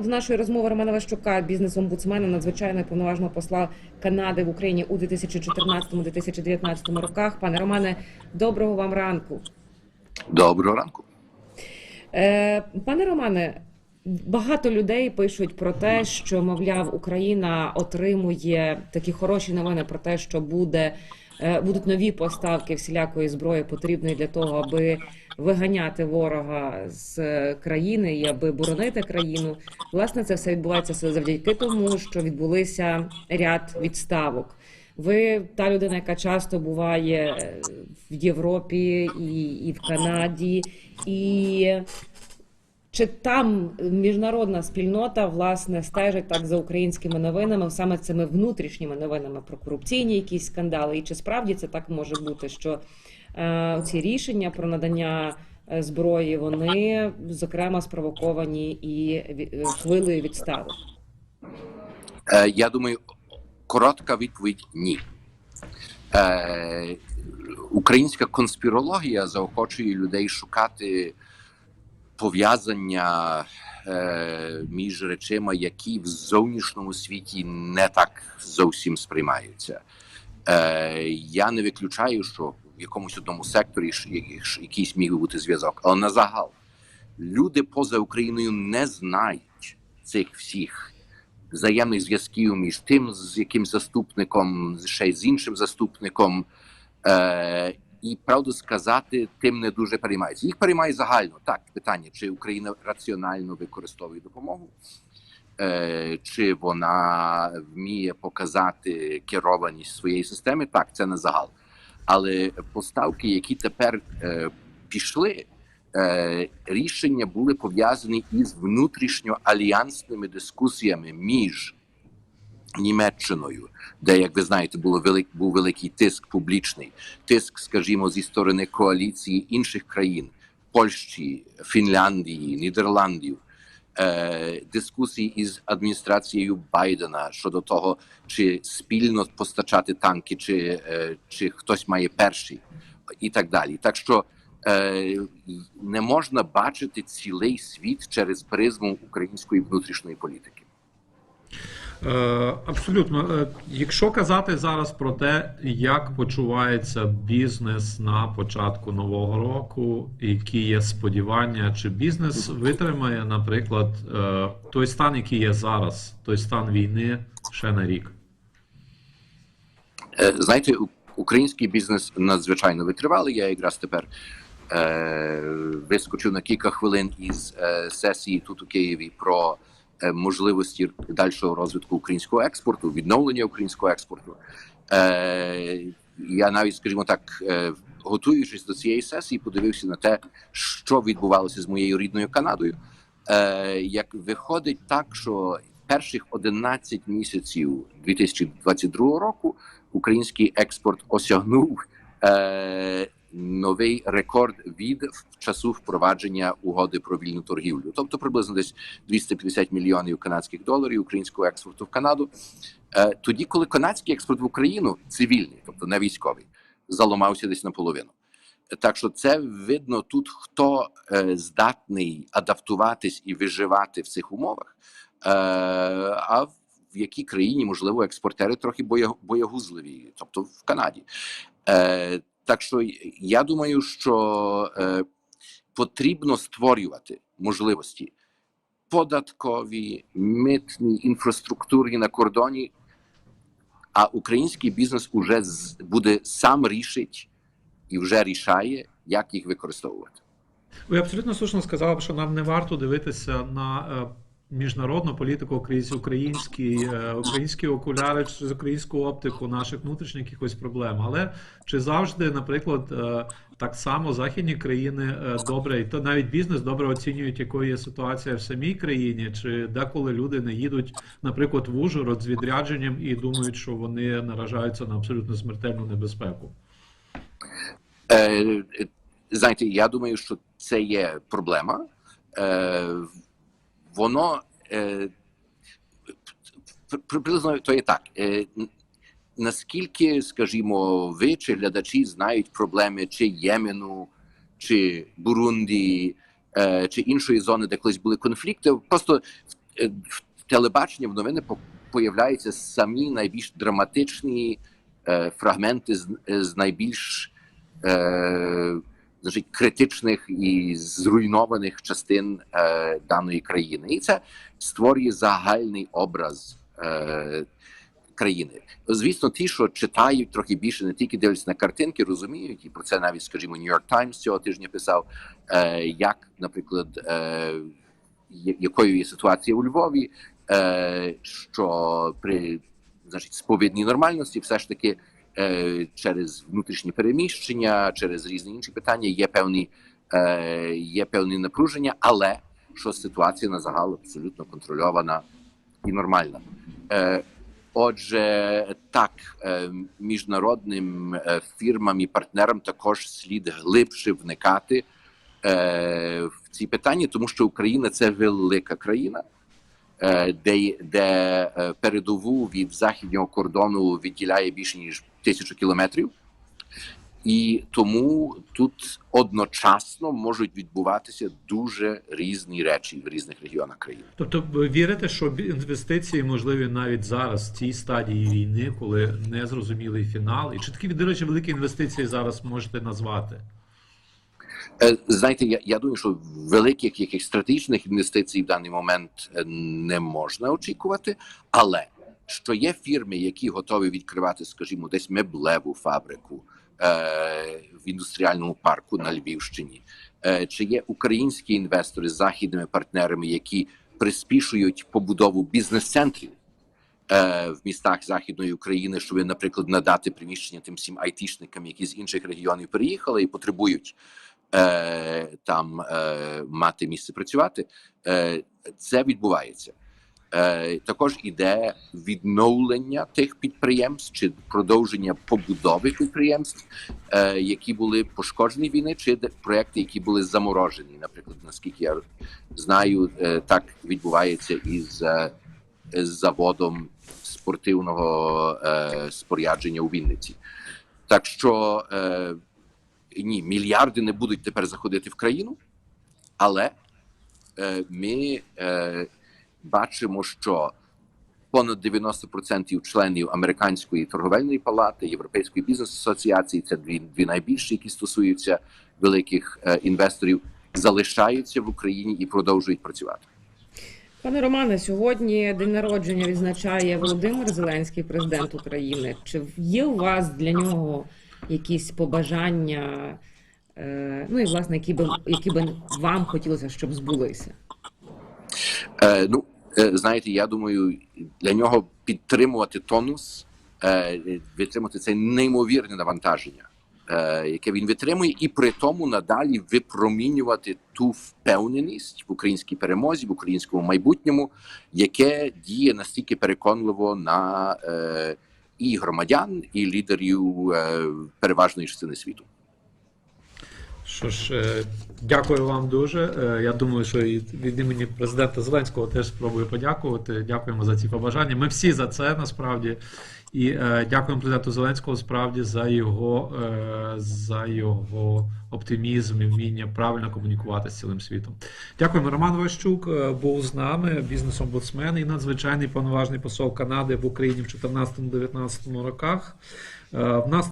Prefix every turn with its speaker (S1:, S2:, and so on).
S1: До нашої розмови Романа Ващука, бізнес-омбудсмена, надзвичайного повноважного посла Канади в Україні у 2014-2019 роках. Пане Романе, доброго вам ранку.
S2: Доброго ранку.
S1: Е, пане Романе, багато людей пишуть про те, що мовляв Україна отримує такі хороші новини про те, що буде е, будуть нові поставки всілякої зброї, потрібної для того, аби виганяти ворога з країни і аби боронити країну. Власне, це все відбувається завдяки тому, що відбулися ряд відставок. Ви та людина, яка часто буває в Європі і, і в Канаді, і чи там міжнародна спільнота власне стежить так за українськими новинами, саме цими внутрішніми новинами про корупційні якісь скандали? І чи справді це так може бути, що е, ці рішення про надання е, зброї вони зокрема спровоковані і е, хвилею відставок?
S2: Е, я думаю, коротка відповідь ні. Е, українська конспірологія заохочує людей шукати пов'язання е, між речима, які в зовнішньому світі не так зовсім сприймаються. Е, я не виключаю, що в якомусь одному секторі якийсь- міг би бути зв'язок, але на загал люди поза Україною не знають цих всіх взаємних зв'язків між тим, з яким заступником, ще й з іншим заступником. Е, і правду сказати, тим не дуже переймаються. Їх переймає загально так питання, чи Україна раціонально використовує допомогу, е, чи вона вміє показати керованість своєї системи. Так, це не загал. Але поставки, які тепер е, пішли, е, рішення були пов'язані із внутрішньоальянсними дискусіями між Німеччиною, де, як ви знаєте, було велик, був великий тиск публічний, тиск, скажімо, зі сторони коаліції інших країн Польщі, Фінляндії, Нідерландів. Е, дискусії із адміністрацією Байдена щодо того, чи спільно постачати танки, чи, е, чи хтось має перший, і так далі. Так що е, не можна бачити цілий світ через призму української внутрішньої політики.
S3: Е, Абсолютно. Е, Якщо казати зараз про те, як почувається бізнес на початку нового року, які є сподівання, чи бізнес витримає, наприклад, е, той стан, який є зараз, той стан війни ще на рік.
S2: Знаєте, український бізнес надзвичайно витривалий. Я якраз тепер вискочив на кілька хвилин із сесії тут у Києві про можливості дальшого розвитку українського експорту, відновлення українського експорту. Е, я навіть, скажімо так, е, готуючись до цієї сесії, подивився на те, що відбувалося з моєю рідною Канадою. Е, як виходить так, що перших 11 місяців 2022 року український експорт осягнув е, новий рекорд від часу впровадження угоди про вільну торгівлю, тобто приблизно десь 250 мільйонів канадських доларів українського експорту в Канаду. Е, тоді, коли канадський експорт в Україну цивільний, тобто не військовий, заламався десь наполовину. Так що це видно тут, хто е, здатний адаптуватись і виживати в цих умовах. Е, а в якій країні, можливо, експортери трохи боя- боягузливі, тобто в Канаді. Так що я думаю, що е, потрібно створювати можливості податкові, митні, інфраструктурні на кордоні. А український бізнес уже буде сам рішить і вже рішає, як їх використовувати.
S3: Ви абсолютно слушно сказали, що нам не варто дивитися на е, міжнародну політику крізь українські, е, українські окуляри через українську оптику наших внутрішніх якихось проблем. Але чи завжди, наприклад, е, так само західні країни е, добре, і то навіть бізнес добре оцінюють, якою є ситуація в самій країні, чи деколи люди не їдуть, наприклад, в Ужгород з відрядженням і думають, що вони наражаються на абсолютно смертельну небезпеку.
S2: Знаєте, я думаю, що це є проблема. Воно е, приблизно то є так. Е, наскільки, скажімо, ви чи глядачі знають проблеми чи Ємену, чи Бурунді, е, чи іншої зони, де колись були конфлікти, просто в телебаченні в новини по- появляються самі найбільш драматичні фрагменти з, найбільш значить, критичних і зруйнованих частин е, даної країни. І це створює загальний образ е, країни. Звісно, ті, що читають трохи більше, не тільки дивляться на картинки, розуміють, і про це навіть, скажімо, York Times цього тижня писав, е, як, наприклад, е, якою є ситуація у Львові, е, що при значить, сповідній нормальності все ж таки через внутрішні переміщення, через різні інші питання є певні, е, є певні напруження, але що ситуація на загал абсолютно контрольована і нормальна. Е, Отже, так, е, міжнародним фірмам і партнерам також слід глибше вникати в ці питання, тому що Україна це велика країна, де, де передову від західнього кордону відділяє більше ніж тисячу кілометрів. І тому тут одночасно можуть відбуватися дуже різні речі в різних регіонах країни.
S3: Тобто, ви вірите, що інвестиції можливі навіть зараз, в цій стадії війни, коли не зрозумілий фінал? І чи такі, до речі, великі інвестиції зараз можете назвати?
S2: Е, Знаєте, я, я думаю, що великих якихось стратегічних інвестицій в даний момент е, не можна очікувати, але що є фірми, які готові відкривати, скажімо, десь меблеву фабрику е, в індустріальному парку на Львівщині, е, чи є українські інвестори з західними партнерами, які приспішують побудову бізнес-центрів е, в містах Західної України, щоб, наприклад, надати приміщення тим всім айтішникам, які з інших регіонів переїхали і потребують е, там е, мати місце працювати, е, це відбувається. Е, також іде відновлення тих підприємств чи продовження побудови підприємств, е, які були пошкоджені війни, чи проекти, які були заморожені. Наприклад, наскільки я знаю, е, так відбувається із заводом спортивного спорядження у Вінниці. Так що ні, мільярди не будуть тепер заходити в країну, але ми бачимо, що понад 90% членів американської торговельної палати, Європейської бізнес-асоціації, це дві, дві найбільші, які стосуються великих е, інвесторів, залишаються в Україні і продовжують працювати.
S1: Пане Романе, сьогодні день народження відзначає Володимир Зеленський, президент України. Чи є у вас для нього якісь побажання? е, Ну і власне, які би які би вам хотілося, щоб збулися?
S2: Е, ну, знаєте, я думаю, для нього підтримувати тонус, е, витримати це неймовірне навантаження, е, яке він витримує, і при тому надалі випромінювати ту впевненість в українській перемозі, в українському майбутньому, яке діє настільки переконливо на е, і громадян, і лідерів е, переважної частини світу.
S3: Що ж, е, дякую вам дуже. Е, Я думаю, що і від імені президента Зеленського теж спробую подякувати. Дякуємо за ці побажання. Ми всі за це насправді. І е, дякуємо президенту Зеленського справді за його, е, за його оптимізм і вміння правильно комунікувати з цілим світом. Дякуємо. Роман Ващук е, був з нами, бізнес-омбудсмен і надзвичайний повноважний посол Канади в Україні в 2014-2019 роках. Е, в нас